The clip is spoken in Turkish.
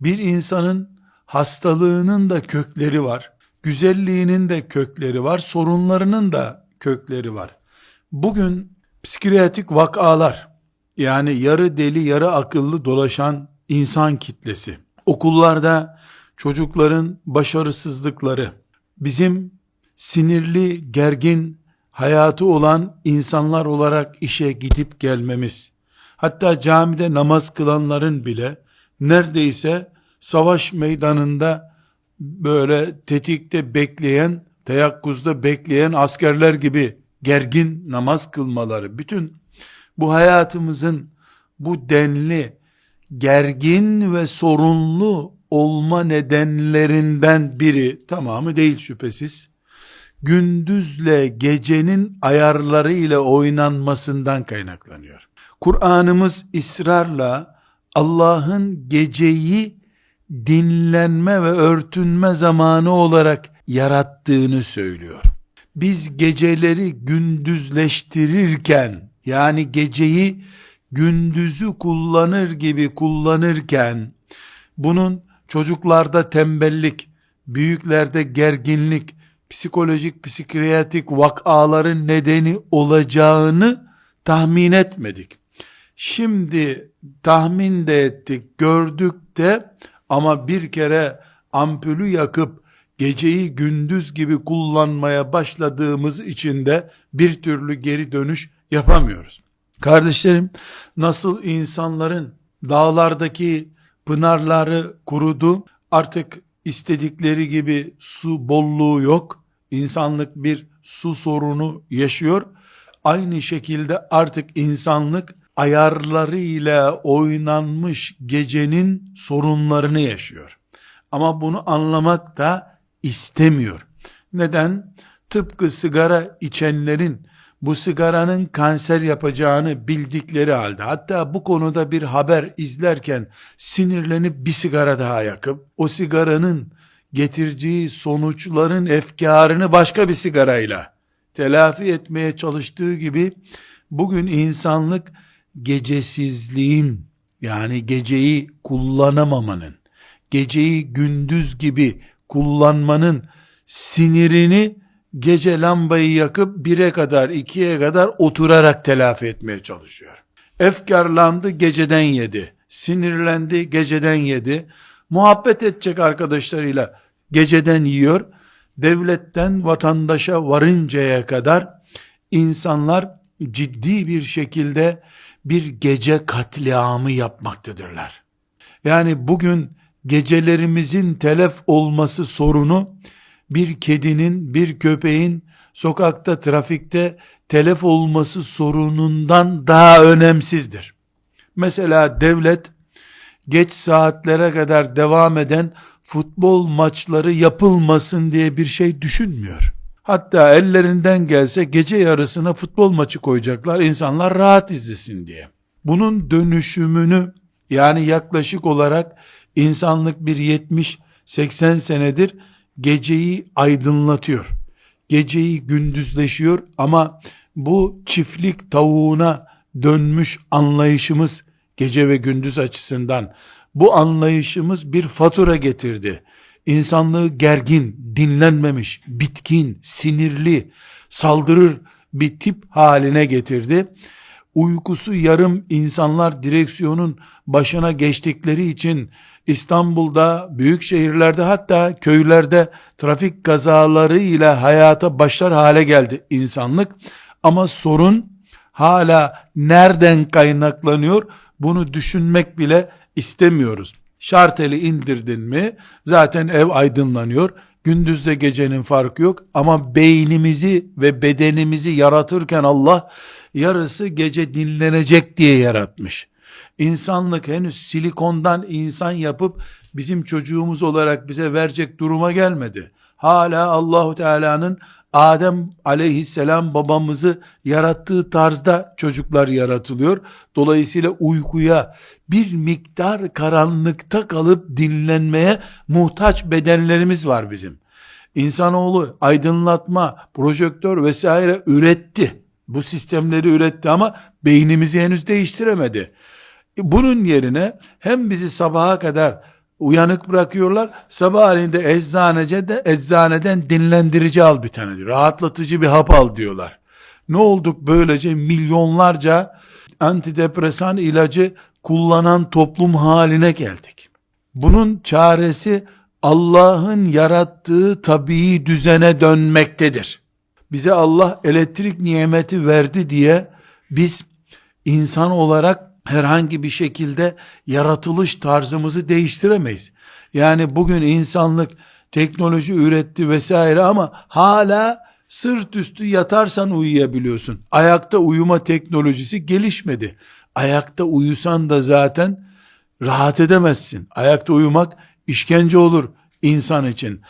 Bir insanın hastalığının da kökleri var. Güzelliğinin de kökleri var. Sorunlarının da kökleri var. Bugün psikiyatrik vakalar yani yarı deli yarı akıllı dolaşan insan kitlesi. Okullarda çocukların başarısızlıkları, bizim sinirli, gergin hayatı olan insanlar olarak işe gidip gelmemiz, hatta camide namaz kılanların bile neredeyse savaş meydanında böyle tetikte bekleyen, teyakkuzda bekleyen askerler gibi gergin namaz kılmaları, bütün bu hayatımızın bu denli gergin ve sorunlu olma nedenlerinden biri tamamı değil şüphesiz. Gündüzle gecenin ayarları ile oynanmasından kaynaklanıyor. Kur'an'ımız ısrarla Allah'ın geceyi dinlenme ve örtünme zamanı olarak yarattığını söylüyor. Biz geceleri gündüzleştirirken yani geceyi gündüzü kullanır gibi kullanırken bunun çocuklarda tembellik, büyüklerde gerginlik, psikolojik, psikiyatrik vakaların nedeni olacağını tahmin etmedik. Şimdi tahmin de ettik, gördük de ama bir kere ampulü yakıp geceyi gündüz gibi kullanmaya başladığımız için de bir türlü geri dönüş yapamıyoruz. Kardeşlerim nasıl insanların dağlardaki pınarları kurudu artık istedikleri gibi su bolluğu yok. İnsanlık bir su sorunu yaşıyor. Aynı şekilde artık insanlık ayarlarıyla oynanmış gecenin sorunlarını yaşıyor. Ama bunu anlamak da istemiyor. Neden? Tıpkı sigara içenlerin bu sigaranın kanser yapacağını bildikleri halde hatta bu konuda bir haber izlerken sinirlenip bir sigara daha yakıp o sigaranın getireceği sonuçların efkarını başka bir sigarayla telafi etmeye çalıştığı gibi bugün insanlık gecesizliğin yani geceyi kullanamamanın geceyi gündüz gibi kullanmanın sinirini gece lambayı yakıp bire kadar ikiye kadar oturarak telafi etmeye çalışıyor. Efkarlandı geceden yedi. Sinirlendi geceden yedi. Muhabbet edecek arkadaşlarıyla geceden yiyor. Devletten vatandaşa varıncaya kadar insanlar ciddi bir şekilde bir gece katliamı yapmaktadırlar. Yani bugün gecelerimizin telef olması sorunu bir kedinin, bir köpeğin sokakta, trafikte telef olması sorunundan daha önemsizdir. Mesela devlet geç saatlere kadar devam eden futbol maçları yapılmasın diye bir şey düşünmüyor. Hatta ellerinden gelse gece yarısına futbol maçı koyacaklar insanlar rahat izlesin diye. Bunun dönüşümünü yani yaklaşık olarak insanlık bir 70-80 senedir geceyi aydınlatıyor. Geceyi gündüzleşiyor ama bu çiftlik tavuğuna dönmüş anlayışımız gece ve gündüz açısından bu anlayışımız bir fatura getirdi. İnsanlığı gergin, dinlenmemiş, bitkin, sinirli, saldırır bir tip haline getirdi. Uykusu yarım insanlar direksiyonun başına geçtikleri için İstanbul'da, büyük şehirlerde hatta köylerde trafik kazaları ile hayata başlar hale geldi insanlık. Ama sorun hala nereden kaynaklanıyor? Bunu düşünmek bile istemiyoruz. Şarteli indirdin mi zaten ev aydınlanıyor. Gündüzde gecenin farkı yok ama beynimizi ve bedenimizi yaratırken Allah yarısı gece dinlenecek diye yaratmış. İnsanlık henüz silikondan insan yapıp bizim çocuğumuz olarak bize verecek duruma gelmedi. Hala Allahu Teala'nın Adem aleyhisselam babamızı yarattığı tarzda çocuklar yaratılıyor. Dolayısıyla uykuya bir miktar karanlıkta kalıp dinlenmeye muhtaç bedenlerimiz var bizim. İnsanoğlu aydınlatma, projektör vesaire üretti. Bu sistemleri üretti ama beynimizi henüz değiştiremedi. Bunun yerine hem bizi sabaha kadar uyanık bırakıyorlar. Sabahleyin de eczanece de eczaneden dinlendirici al bir tane diyor. Rahatlatıcı bir hap al diyorlar. Ne olduk böylece milyonlarca antidepresan ilacı kullanan toplum haline geldik. Bunun çaresi Allah'ın yarattığı tabii düzene dönmektedir. Bize Allah elektrik nimeti verdi diye biz insan olarak herhangi bir şekilde yaratılış tarzımızı değiştiremeyiz. Yani bugün insanlık teknoloji üretti vesaire ama hala sırt üstü yatarsan uyuyabiliyorsun. Ayakta uyuma teknolojisi gelişmedi. Ayakta uyusan da zaten rahat edemezsin. Ayakta uyumak işkence olur insan için.